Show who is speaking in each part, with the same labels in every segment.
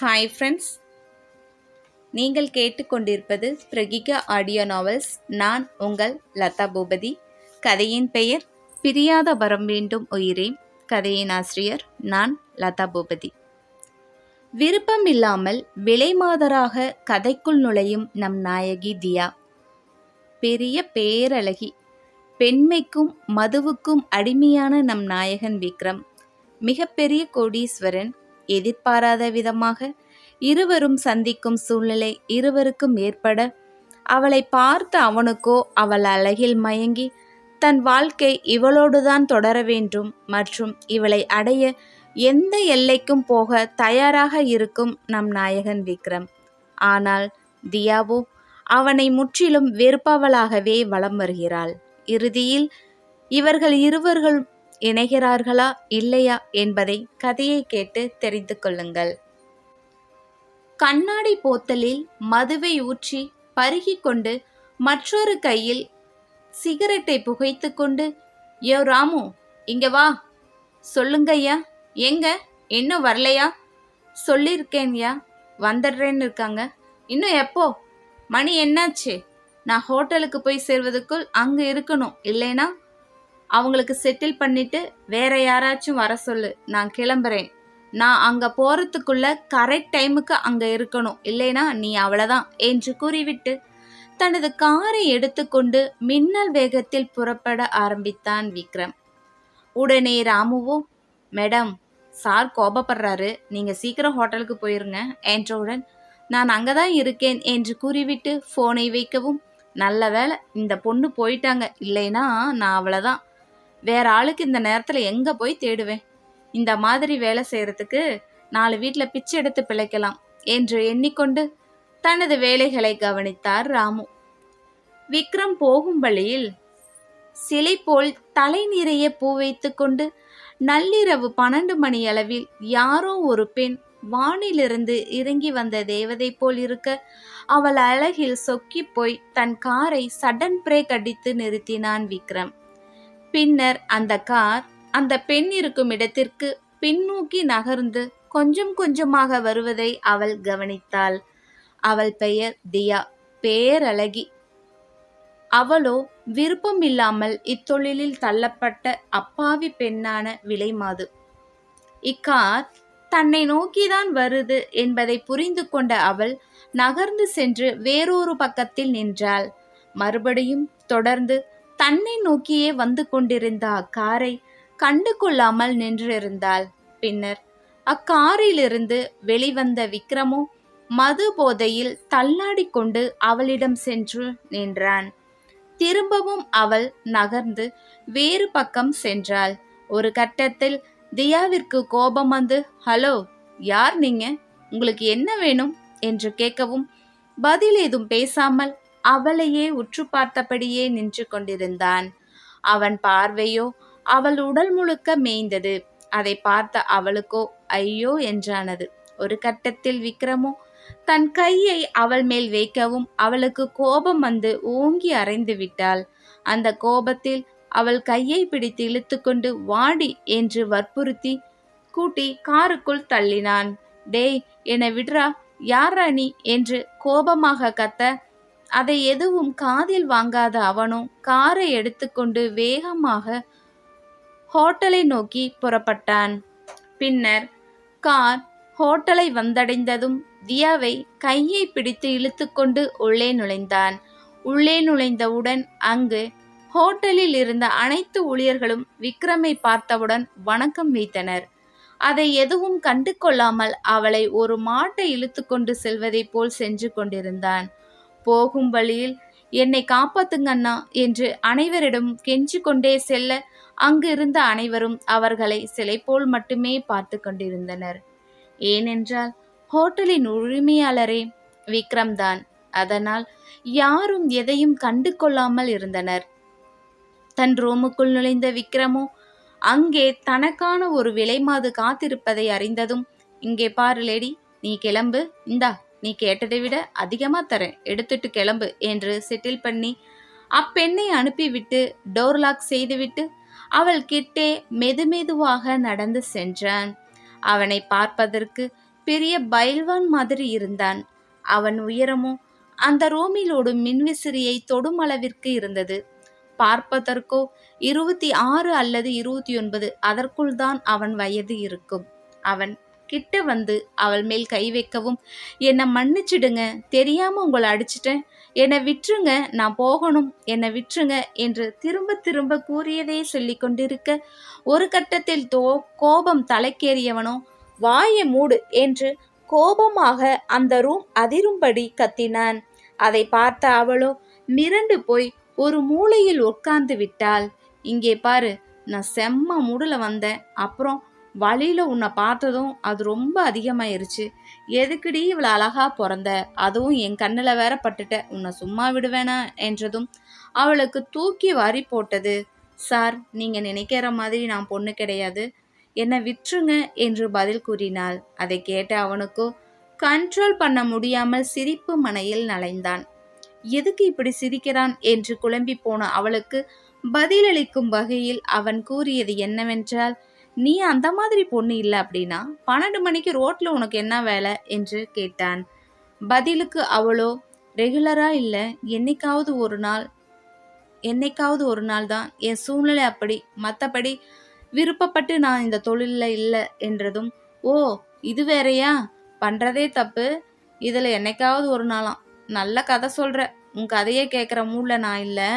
Speaker 1: Hi friends நீங்கள் கேட்டுக்கொண்டிருப்பது பிரகிகா audio novels நான் உங்கள் லதா பூபதி. கதையின் பெயர் பிரியாத வரம் வேண்டும் உயிரே கதையின் ஆசிரியர் நான் லதா பூபதி. விருப்பம் இல்லாமல் விலைமாதராக கதைக்குள் நுழையும் நம் நாயகி தியா. பெரிய பேரழகி. பெண்மைக்கும் மதுவுக்கும் அடிமையான நம் நாயகன் விக்ரம். மிகப்பெரிய கோடீஸ்வரன். எதிர்பாராத விதமாக இருவரும் சந்திக்கும் சூழ்நிலை இருவருக்கும் ஏற்பட அவளை பார்த்த அவனுக்கோ அவள் அழகில் மயங்கி தன் வாழ்க்கை இவளோடுதான் தொடர வேண்டும் மற்றும் இவளை அடைய எந்த எல்லைக்கும் போக தயாராக இருக்கும் நம் நாயகன் விக்ரம். ஆனால் தியாவோ அவனை முற்றிலும் வெறுப்பவளாகவே வலம் வருகிறாள். இறுதியில் இவர்கள் இருவர்கள் இணைகிறார்களா இல்லையா என்பதை கதையை கேட்டு தெரிந்து கொள்ளுங்கள். கண்ணாடி போத்தலில் மதுவை ஊற்றி பருகி கொண்டு மற்றொரு கையில் சிகரெட்டை புகைத்து கொண்டு யோ ராமு இங்க வா. சொல்லுங்கய்யா எங்க? இன்னும் வரலையா? சொல்லியிருக்கேன்யா வந்துடுறேன்னு இருக்காங்க. இன்னும் எப்போ? மணி என்னாச்சு? நான் ஹோட்டலுக்கு போய் சேர்வதற்குள் அங்கே இருக்கணும் இல்லைனா? அவங்களுக்கு செட்டில் பண்ணிட்டு வேற யாராச்சும் வர சொல்லு. நான் கிளம்புறேன். நான் அங்க போறதுக்குள்ள கரெக்ட் டைமுக்கு அங்க இருக்கணும். இல்லைனா நீ அவ்வளவுதான் என்று கூறிவிட்டு தனது காரை எடுத்துக்கொண்டு மின்னல் வேகத்தில் புறப்பட ஆரம்பித்தான் விக்ரம். உடனே ராமுவோ மேடம் சார் கோபப்படுறாரு. நீங்க சீக்கிரம் ஹோட்டலுக்கு போயிருங்க என்றவுடன் நான் அங்கே தான் இருக்கேன் என்று கூறிவிட்டு ஃபோனை வைக்கவும் நல்ல வேலை இந்த பொண்ணு போயிட்டாங்க. இல்லைனா நான் அவ்வளோதான் வேற ஆளுக்கு இந்த நேரத்தில் எங்கே போய் தேடுவேன்? இந்த மாதிரி வேலை செய்கிறதுக்கு நாலு வீட்டில் பிச்சை எடுத்து பிழைக்கலாம் என்று எண்ணிக்கொண்டு தனது வேலைகளை கவனித்தார் ராமு. விக்ரம் போகும் வழியில் சிலை போல் தலை நிறைய பூ வைத்து கொண்டு நள்ளிரவு பன்னெண்டு மணி அளவில் யாரோ ஒரு பெண் வானிலிருந்து இறங்கி வந்த தேவதை போல் இருக்க அவள் அழகில் சொக்கி போய் தன் காரை சடன் பிரேக் அடித்து நிறுத்தினான் விக்ரம். பின்னர் அந்த கார் அந்த பெண் இருக்கும் இடத்திற்கு பின்னோக்கி நகர்ந்து கொஞ்சம் கொஞ்சமாக வருவதை அவள் கவனித்தாள். அவள் பெயர் தியா பேரழகி. அவளோ விருப்பம் இல்லாமல் இத்தொழிலில் தள்ளப்பட்ட அப்பாவி பெண்ணான விலைமாது. இக்கார் தன்னை நோக்கிதான் வருது என்பதை புரிந்து கொண்ட அவள் நகர்ந்து சென்று வேறொரு பக்கத்தில் நின்றாள். மறுபடியும் தொடர்ந்து தன்னை நோக்கியே வந்து கொண்டிருந்த அக்காரை கண்டு கொள்ளாமல் நின்றிருந்தாள். பின்னர் அக்காரிலிருந்து வெளிவந்த விக்ரமோ மது போதையில் தள்ளாடி கொண்டு அவளிடம் சென்று நின்றான். திரும்பவும் அவள் நகர்ந்து வேறு பக்கம் சென்றாள். ஒரு கட்டத்தில் தியாவிற்கு கோபம் வந்து ஹலோ யார் நீங்க? உங்களுக்கு என்ன வேணும்? என்று கேட்கவும் பதில் ஏதும் பேசாமல் அவளையே உற்று பார்த்தபடியே நின்று கொண்டிருந்தான். அவன் பார்வையோ அவள் உடல் முழுக்க மேய்ந்தது. அதை பார்த்த அவளுக்கோ ஐயோ என்றானது. ஒரு கட்டத்தில் விக்ரமோ தன் கையை அவள் மேல் வைக்கவும் அவளுக்கு கோபம் வந்து ஓங்கி அரைந்து விட்டாள். அந்த கோபத்தில் அவள் கையை பிடித்து இழுத்துக்கொண்டு வாடி என்று வற்புறுத்தி கூட்டி காருக்குள் தள்ளினான். டேய் என்னை விடுறா யாரா நீ? என்று கோபமாக கத்த அதை எதுவும் காதில் வாங்காத அவனும் காரை எடுத்துக்கொண்டு வேகமாக ஹோட்டலை நோக்கி புறப்பட்டான். பின்னர் கார் ஹோட்டலை வந்தடைந்ததும் தியாவை கையை பிடித்து இழுத்துக்கொண்டு உள்ளே நுழைந்தான். உள்ளே நுழைந்தவுடன் அங்கு ஹோட்டலில் இருந்த அனைத்து ஊழியர்களும் விக்ரமை பார்த்தவுடன் வணக்கம் வைத்தனர். அதை எதுவும் கண்டு கொள்ளாமல் அவளை ஒரு மாட்டை இழுத்துக்கொண்டு செல்வதைப் போல் சென்று கொண்டிருந்தான். போகும் வழியில் என்னை காப்பாத்துங்க அண்ணா என்று அனைவரிடம் கெஞ்சி கொண்டே செல்ல அங்கு இருந்த அனைவரும் அவர்களை சிலை போல் மட்டுமே பார்த்து கொண்டிருந்தனர். ஏனென்றால் ஹோட்டலின் உரிமையாளரே விக்ரம் தான் அதனால் யாரும் எதையும் கண்டு கொள்ளாமல் இருந்தனர். தன் ரூமுக்குள் நுழைந்த விக்ரமோ அங்கே தனக்கான ஒரு விலைமாது காத்திருப்பதை அறிந்ததும் இங்கே பாரு லேடி நீ கிளம்பு இந்தா நீ கேட்டதை விட அதிகமாக தரேன். எடுத்துட்டு கிளம்பு என்று செட்டில் பண்ணி அப்பெண்ணை அனுப்பிவிட்டு டோர் லாக் செய்துவிட்டு அவள் கிட்டே மெதுமெதுவாக நடந்து சென்றான். அவனை பார்ப்பதற்கு பெரிய பைல்வான் மாதிரி இருந்தான். அவன் உயரமோ அந்த ரூமில் ஓடும் மின்விசிறியை தொடும் அளவிற்கு இருந்தது. பார்ப்பதற்கோ இருபத்தி ஆறு அல்லது இருபத்தி ஒன்பது அதற்குள் தான் அவன் வயது இருக்கும். அவன் கிட்ட வந்து அவள் மேல் கை வைக்கவும் என்னை மன்னிச்சிடுங்க தெரியாம உங்களை அடிச்சிட்டேன். என்னை விட்டுருங்க நான் போகணும். என்னை விட்டுருங்க என்று திரும்ப திரும்ப கூறியதே சொல்லி கொண்டிருக்க ஒரு கட்டத்தில் தோ கோபம் தலைக்கேறியவனோ வாயை மூடு என்று கோபமாக அந்த ரூம் அதிரும்படி கத்தினான். அதை பார்த்த அவளோ மிரண்டு போய் ஒரு மூலையில் உட்கார்ந்து விட்டாள். இங்கே பாரு நான் செம்ம மூடில் வந்தேன். அப்புறம் வழியில் உன்னை பார்த்ததும் அது ரொம்ப அதிகமாயிருச்சு. எதுக்குடி இவ்வளோ அழகாக பிறந்த? அதுவும் என் கண்ணில் வேற பட்டுட்ட. உன்னை சும்மா விடுவேனா? என்றதும் அவளுக்கு தூக்கி வாரி போட்டது சார் நீங்கள் நினைக்கிற மாதிரி நான் பொண்ணு கிடையாது. என்னை விற்றுங்க என்று பதில் கூறினாள். அதை கேட்ட அவனுக்கோ கண்ட்ரோல் பண்ண முடியாமல் சிரிப்பு மனையில் நலைந்தான். எதுக்கு இப்படி சிரிக்கிறான்? என்று குழம்பி போன அவளுக்கு பதிலளிக்கும் வகையில் அவன் கூறியது என்னவென்றால் நீ அந்த மாதிரி பொண்ணு இல்லை அப்படின்னா பன்னெண்டு மணிக்கு ரோட்டில் உனக்கு என்ன வேலை என்று கேட்டான். பதிலுக்கு அவளோ ரெகுலராக இல்லை. என்னைக்காவது ஒரு நாள் என்னைக்காவது ஒரு நாள் தான். என் சூழ்நிலை அப்படி. மற்றபடி விருப்பப்பட்டு நான் இந்த தொழிலில் இல்லை என்றதும் ஓ இது வேறையா? பண்ணுறதே தப்பு. இதில் என்னைக்காவது ஒரு நாளாம் நல்ல கதை சொல்கிற உன் கதையை கேட்குற மூடில் நான் இல்லை.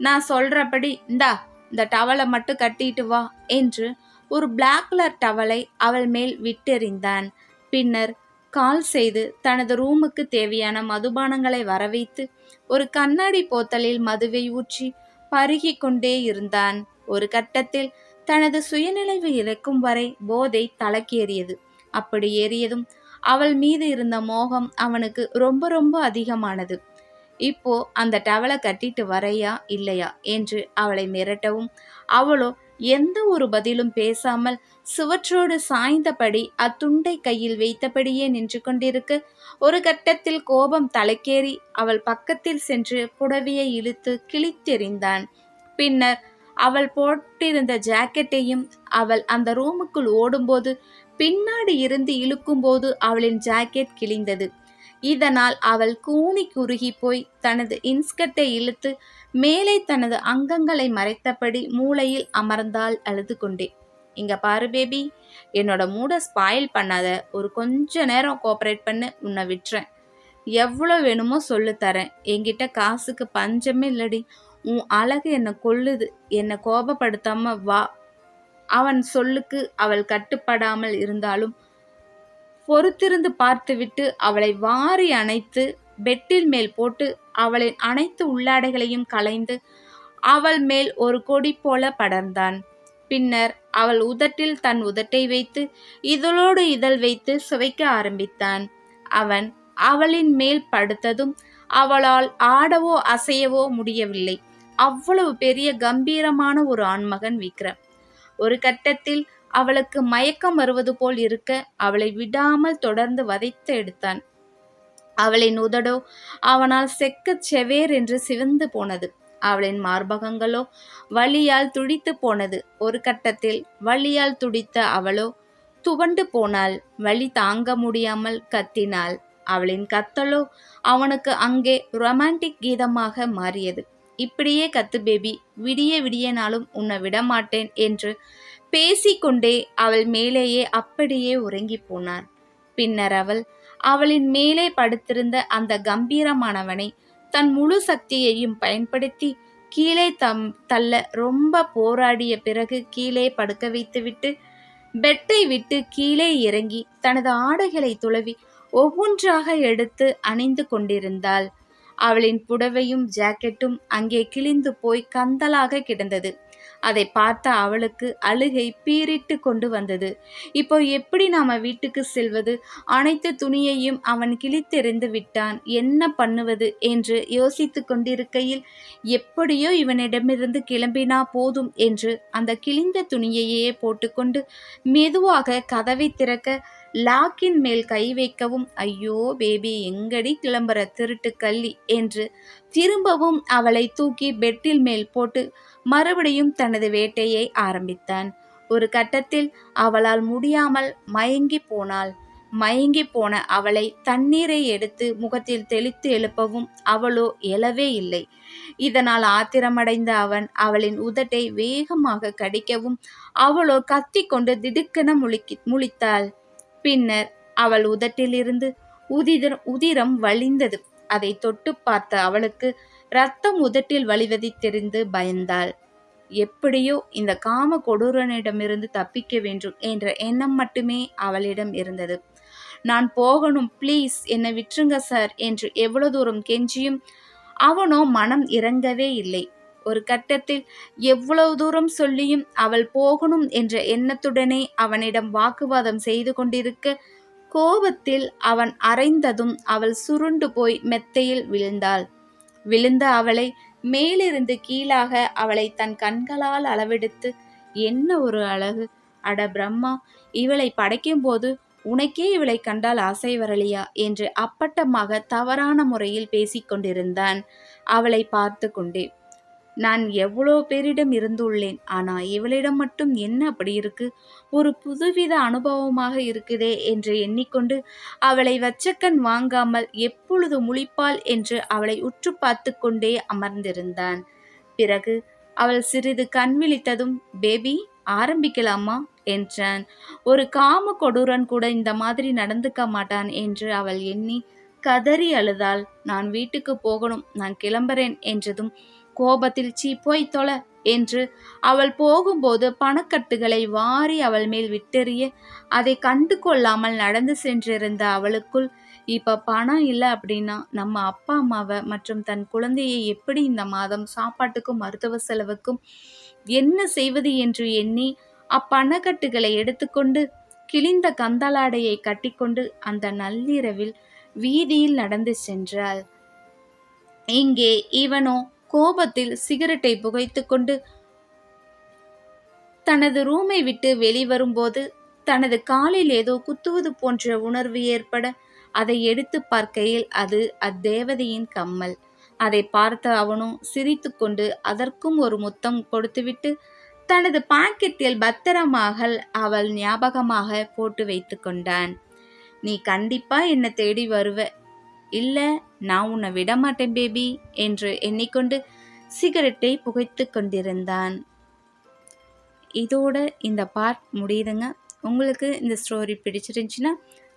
Speaker 1: நான் சொல்கிறபடி இந்தா இந்த டவலை மட்டும் கட்டிட்டு வா என்று ஒரு பிளாக் கலர் டவலை அவள் மேல் விட்டெறிந்தான். பின்னர் கால் செய்து தனது ரூமுக்கு தேவையான மதுபானங்களை வரவைத்து ஒரு கண்ணாடி போத்தலில் மதுவை ஊற்றி பருகி கொண்டே இருந்தான். ஒரு கட்டத்தில் தனது சுயநிலைவு இழக்கும் வரை போதை தலைக்கேறியது. அப்படி ஏறியதும் அவள் மீது இருந்த மோகம் அவனுக்கு ரொம்ப ரொம்ப அதிகமானது. இப்போ அந்த டவலை கட்டிட்டு வரையா இல்லையா? என்று அவளை மிரட்டவும் அவளோ எந்த ஒரு பதிலும் பேசாமல் சுவற்றோடு சாய்ந்தபடி அத்துண்டை கையில் வைத்தபடியே நின்று கொண்டிருக்க. ஒரு கட்டத்தில் கோபம் தலைக்கேறி அவள் பக்கத்தில் சென்று புடவையை இழுத்து கிழித்தெறிந்தான். பின்னர் அவள் போட்டிருந்த ஜாக்கெட்டையும் அவள் அந்த ரூமுக்குள் ஓடும்போது பின்னாடி இருந்து இழுக்கும்போது அவளின் ஜாக்கெட் கிழிந்தது. இதனால் அவள் கூனி குறுகி போய் தனது இன்ஸ்கட்டை இழுத்து மேலே தனது அங்கங்களை மறைத்தபடி மூளையில் அமர்ந்தால் அழுது கொண்டே. இங்க பாரு பேபி என்னோட மூடை ஸ்பாயில் பண்ணாத ஒரு கொஞ்ச நேரம் கோஆப்ரேட் பண்ணு உன்னை விட்டுறேன். எவ்வளோ வேணுமோ சொல்லு தரேன். என்கிட்ட காசுக்கு பஞ்சமே இல்லடி. உன் அழகு என்னை கொல்லுது. என்னை கோபப்படுத்தாம வா. அவன் சொல்லுக்கு அவள் கட்டுப்படாமல் இருந்தாலும் பொறுத்திருந்து பார்த்துவிட்டு அவளை வாரி அணைத்து பெட்டில் மேல் போட்டு அவளின் அனைத்து உள்ளாடைகளையும் களைந்து அவள் மேல் ஒரு கொடி போல படர்ந்தான். பின்னர் அவள் உதட்டில் தன் உதட்டை வைத்து இதழோடு இதழ் வைத்து சுவைக்க ஆரம்பித்தான். அவன் அவளின் மேல் படுத்ததும் அவளால் ஆடவோ அசையவோ முடியவில்லை. அவ்வளவு பெரிய கம்பீரமான ஒரு ஆண்மகன் விக்ரம். ஒரு கட்டத்தில் அவளுக்கு மயக்கம் வருவது போல் இருக்க அவளை விடாமல் தொடர்ந்து வதைத்து எடுத்தான். அவளின் உதடோ அவனால் செக்க செவேர் என்று சிவந்து போனது. அவளின் மார்பகங்களோ வலியால் துடித்து போனது. ஒரு கட்டத்தில் வலியால் துடித்த அவளோ துவண்டு போனாள் வலி தாங்க முடியாமல் கத்தினாள். அவளின் கத்தலோ அவனுக்கு அங்கே ரொமான்டிக் கீதமாக மாறியது. இப்படியே கத்து பேபி. விடிய விடியனாலும் உன்னை விடமாட்டேன் என்று பேசிக்கொண்டே அவள் மேலேயே அப்படியே உறங்கி போனார். பின்னர் அவள் அவளின் மேலே படுத்திருந்த அந்த கம்பீரமானவனை தன் முழு சக்தியையும் பயன்படுத்தி கீழே தம் தள்ள ரொம்ப போராடிய பிறகு கீழே படுக்க வைத்துவிட்டு பெட்டை விட்டு கீழே இறங்கி தனது ஆடைகளை துளவி ஒவ்வொன்றாக எடுத்து அணிந்து கொண்டிருந்தாள். அவளின் புடவையும் ஜாக்கெட்டும் அங்கே கிழிந்து போய் கந்தலாக கிடந்தது. அதை பார்த்த அவளுக்கு அழுகை பீறிட்டு கொண்டு வந்தது. இப்போ எப்படி நாம வீட்டுக்கு செல்வது? அனைத்து துணியையும் அவன் கிழித்தெறிந்து விட்டான். என்ன பண்ணுவது? என்று யோசித்து கொண்டிருக்கையில் எப்படியோ இவனிடமிருந்து கிளம்பினா போதும் என்று அந்த கிழிந்த துணியையே போட்டுக்கொண்டு மெதுவாக கதவை திறக்க லாக்கின் மேல் கை வைக்கவும் ஐயோ பேபி எங்கடி கிளம்புற? திருட்டு கள்ளி என்று திரும்பவும் அவளை தூக்கி பெட்டில் மேல் போட்டு மறுபடியும் தனது வேட்டையை ஆரம்பித்தான். ஒரு கட்டத்தில் அவளால் முடியாமல் மயங்கி போனாள். மயங்கி போன அவளை தண்ணீரை எடுத்து முகத்தில் தெளித்து எழுப்பவும் அவளோ எழவே இல்லை. இதனால் ஆத்திரமடைந்த அவன் அவளின் உதட்டை வேகமாக கடிக்கவும் அவளோ கத்திக்கொண்டு திடுக்கென முழிக்கி முழித்தாள். பின்னர் அவள் உதட்டிலிருந்து உதிர உதிரம் வழிந்தது. அதை தொட்டு பார்த்த அவளுக்கு ரத்தம் உதட்டில் வழிவதை தெரிந்து பயந்தாள். எப்படியோ இந்த காம கொடூரனிடமிருந்து தப்பிக்க வேண்டும் என்ற எண்ணம் மட்டுமே அவளிடம் இருந்தது. நான் போகணும் ப்ளீஸ். என்னை விட்டுருங்க சார் என்று எவ்வளவு தூரம் கெஞ்சியும் அவனோ மனம் இறங்கவே இல்லை. ஒரு கட்டத்தில் எவ்வளவு தூரம் சொல்லியும் அவள் போகணும் என்ற எண்ணத்துடனே அவனிடம் வாக்குவாதம் செய்து கொண்டிருக்க கோபத்தில் அவன் அரைந்ததும் அவள் சுருண்டு போய் மெத்தையில் விழுந்தாள். விழுந்த அவளை மேலிருந்து கீழாக அவளை தன் கண்களால் அளவெடுத்து என்ன ஒரு அழகு! அட பிரம்மா இவளை படைக்கும்போது உனக்கே இவளை கண்டால் ஆசை வரலையா? என்று அப்பட்டமாக தவறான முறையில் பேசிக்கொண்டிருந்தான். அவளை பார்த்து கொண்டே நான் எவ்வளோ பேரிடம் இருந்துள்ளேன் ஆனால் இவளிடம் மட்டும் என்ன அப்படி இருக்கு? ஒரு புதுவித அனுபவமாக இருக்குதே என்று எண்ணிக்கொண்டு அவளை வச்சக்கண் வாங்காமல் எப்பொழுது முழிப்பாள் என்று அவளை உற்று பார்த்து கொண்டே அமர்ந்திருந்தான். பிறகு அவள் சிறிது கண் விழித்ததும் பேபி ஆரம்பிக்கலாமா? என்றான். ஒரு காம கொடூரன் கூட இந்த மாதிரி நடந்துக்க மாட்டான் என்று அவள் எண்ணி கதறி அழுதாள். நான் வீட்டுக்கு போகணும் நான் கிளம்புறேன் என்றதும் கோபத்தில் சீ போய் தொல என்று அவள் போகும்போது பணக்கட்டுகளை வாரி அவள் மேல் விட்டெறிய அதை கண்டு கொள்ளாமல் நடந்து சென்றிருந்த அவளுக்குள் இப்ப பணம் இல்லை அப்படின்னா நம்ம அப்பா அம்மாவை மற்றும் தன் குழந்தையை எப்படி இந்த மாதம் சாப்பாட்டுக்கும் மருத்துவ செலவுக்கும் என்ன செய்வது என்று எண்ணி அப்பணக்கட்டுகளை எடுத்துக்கொண்டு கிழிந்த கந்தலாடையை கட்டிக்கொண்டு அந்த நள்ளிரவில் வீதியில் நடந்து சென்றாள். இங்கே இவனோ கோபத்தில் சிகரெட்டை புகைத்து கொண்டு தனது ரூமை விட்டு வெளிவரும்போது தனது காலில் ஏதோ குத்துவது போன்ற உணர்வு ஏற்பட அதை எடுத்து பார்க்கையில் அது அத்தேவதையின் கம்மல். அதை பார்த்த அவனும் சிரித்துக்கொண்டு அதற்கும் ஒரு முத்தம் கொடுத்துவிட்டு தனது பாக்கெட்டில் பத்திரமாக அவள் ஞாபகமாக போட்டு வைத்து கொண்டான் நீ கண்டிப்பா என்னை தேடி வருவ. இல்லை நான் உன்னை விடமாட்டேன் பேபி என்று எண்ணிக்கொண்டு சிகரெட்டை புகைத்து கொண்டிருந்தான். இதோட இந்த பார்ட் முடியுதுங்க. உங்களுக்கு இந்த ஸ்டோரி பிடிச்சிருந்துச்சின்னா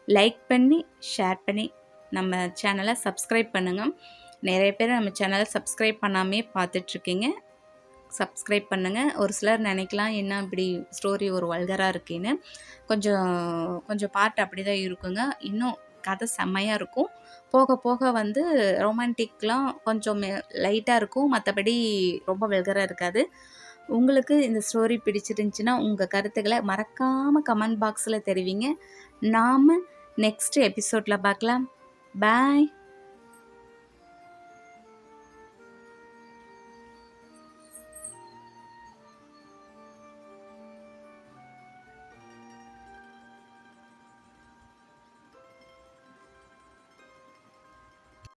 Speaker 1: லைக் பண்ணி ஷேர் பண்ணி நம்ம சேனலை சப்ஸ்கிரைப் பண்ணுங்கள் நிறைய பேர் நம்ம சேனலை சப்ஸ்கிரைப் பண்ணாமே பார்த்துட்ருக்கீங்க. சப்ஸ்கிரைப் பண்ணுங்கள் ஒரு சிலர் நினைக்கலாம் என்ன இப்படி ஸ்டோரி ஒரு வல்கராக இருக்கேன்னு. கொஞ்சம் கொஞ்சம் பார்ட் அப்படி தான் இருக்குங்க. இன்னும் கதை செம்மையாக இருக்கும். போக போக வந்து ரொமான்டிக்லாம் கொஞ்சம் லைட்டாக இருக்கும். மற்றபடி ரொம்ப வெல்கராக இருக்காது. உங்களுக்கு இந்த ஸ்டோரி பிடிச்சிருந்துச்சின்னா உங்கள் கருத்துக்களை மறக்காமல் கமெண்ட் பாக்ஸில் தெரிவிங்க. நாம் நெக்ஸ்ட் எபிசோடில் பார்க்கலாம். பாய்